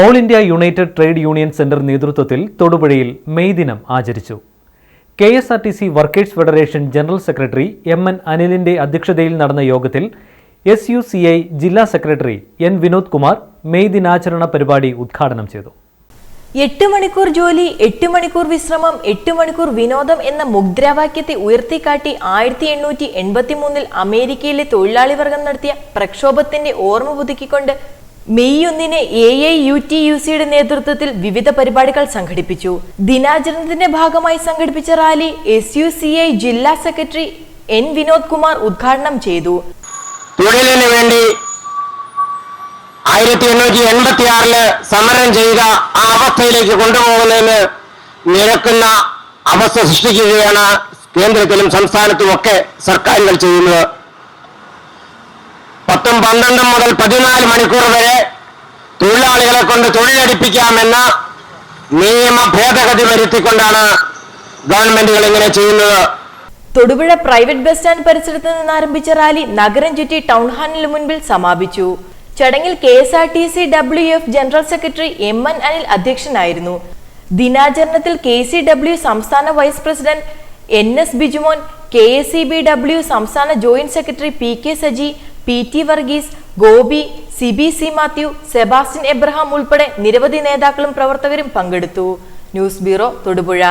All India united trade union centre നേതൃത്വത്തിൽ തൊടുപുഴയിൽ May ദിനം ആചരിച്ചു. K S R T C workers federation general secretary M N അനിലിന്റെ അധ്യക്ഷതയിൽ നടന്ന യോഗത്തിൽ എസ് യു സി ഐ ജില്ലാ secretary N Vinod Kumar May ദിനാചരണ പരിപാടി ഉദ്ഘാടനം ചെയ്തു. എട്ട് മണിക്കൂർ ജോലി എട്ട് മണിക്കൂർ വിശ്രമം എട്ട് മണിക്കൂർ വിനോദം എന്ന മുദ്രാവാക്യത്തെ ഉയർത്തിക്കാട്ടി ആയിരത്തി എണ്ണൂറ്റി എൺപത്തി മൂന്നിൽ അമേരിക്കയിലെ തൊഴിലാളി വർഗം നടത്തിയ പ്രക്ഷോഭത്തിന്റെ ഓർമ്മ പുതുക്കിക്കൊണ്ട് മെയ് ഒന്നിന് A I U T U സിയുടെ നേതൃത്വത്തിൽ വിവിധ പരിപാടികൾ സംഘടിപ്പിച്ചു. ദിനാചരണത്തിന്റെ ഭാഗമായി സംഘടിപ്പിച്ച rally S U C I ജില്ലാ സെക്രട്ടറി എൻ വിനോദ് കുമാർ ഉദ്ഘാടനം ചെയ്തു. തൊഴിലിന് വേണ്ടി ആയിരത്തി എണ്ണൂറ്റി എൺപത്തി ആറിൽ സമരം ചെയ്ത ആ അവസ്ഥയിലേക്ക് കൊണ്ടുപോകുന്നതിന് നിരക്കുന്ന അവസ്ഥ സൃഷ്ടിക്കുകയാണ് കേന്ദ്രത്തിലും സംസ്ഥാനത്തും ഒക്കെ സർക്കാരുകൾ ചെയ്യുന്നത്. പത്തും പന്ത്രണ്ടും മുതൽ പതിനാല് മണിക്കൂർ വരെ തൊഴിലാളികളെ കൊണ്ട് തൊഴിലടിപ്പിക്കാമെന്ന നിയമ ഭേദഗതി വരുത്തിക്കൊണ്ടാണ് ഗവൺമെന്റുകൾ ഇങ്ങനെ ചെയ്യുന്നത്. തൊടുപുഴ പ്രൈവറ്റ് ബസ് സ്റ്റാൻഡ് പരിസരത്ത് നിന്ന് ആരംഭിച്ച റാലി നഗരം ചുറ്റി ടൗൺ ഹാളിന് മുൻപിൽ സമാപിച്ചു. ചടങ്ങിൽ K S R T C W F general secretary M N Anil അധ്യക്ഷനായിരുന്നു. ദിനാചരണത്തിൽ കെ സി ഡബ്ല്യു സംസ്ഥാന vice president N S Bijumon K S C B W സംസ്ഥാന joint secretary P K Saji P T Varghese Gopi C B C Mathew Sebastian Abraham ഉൾപ്പെടെ നിരവധി നേതാക്കളും പ്രവർത്തകരും പങ്കെടുത്തു. News bureau Thodupuzha.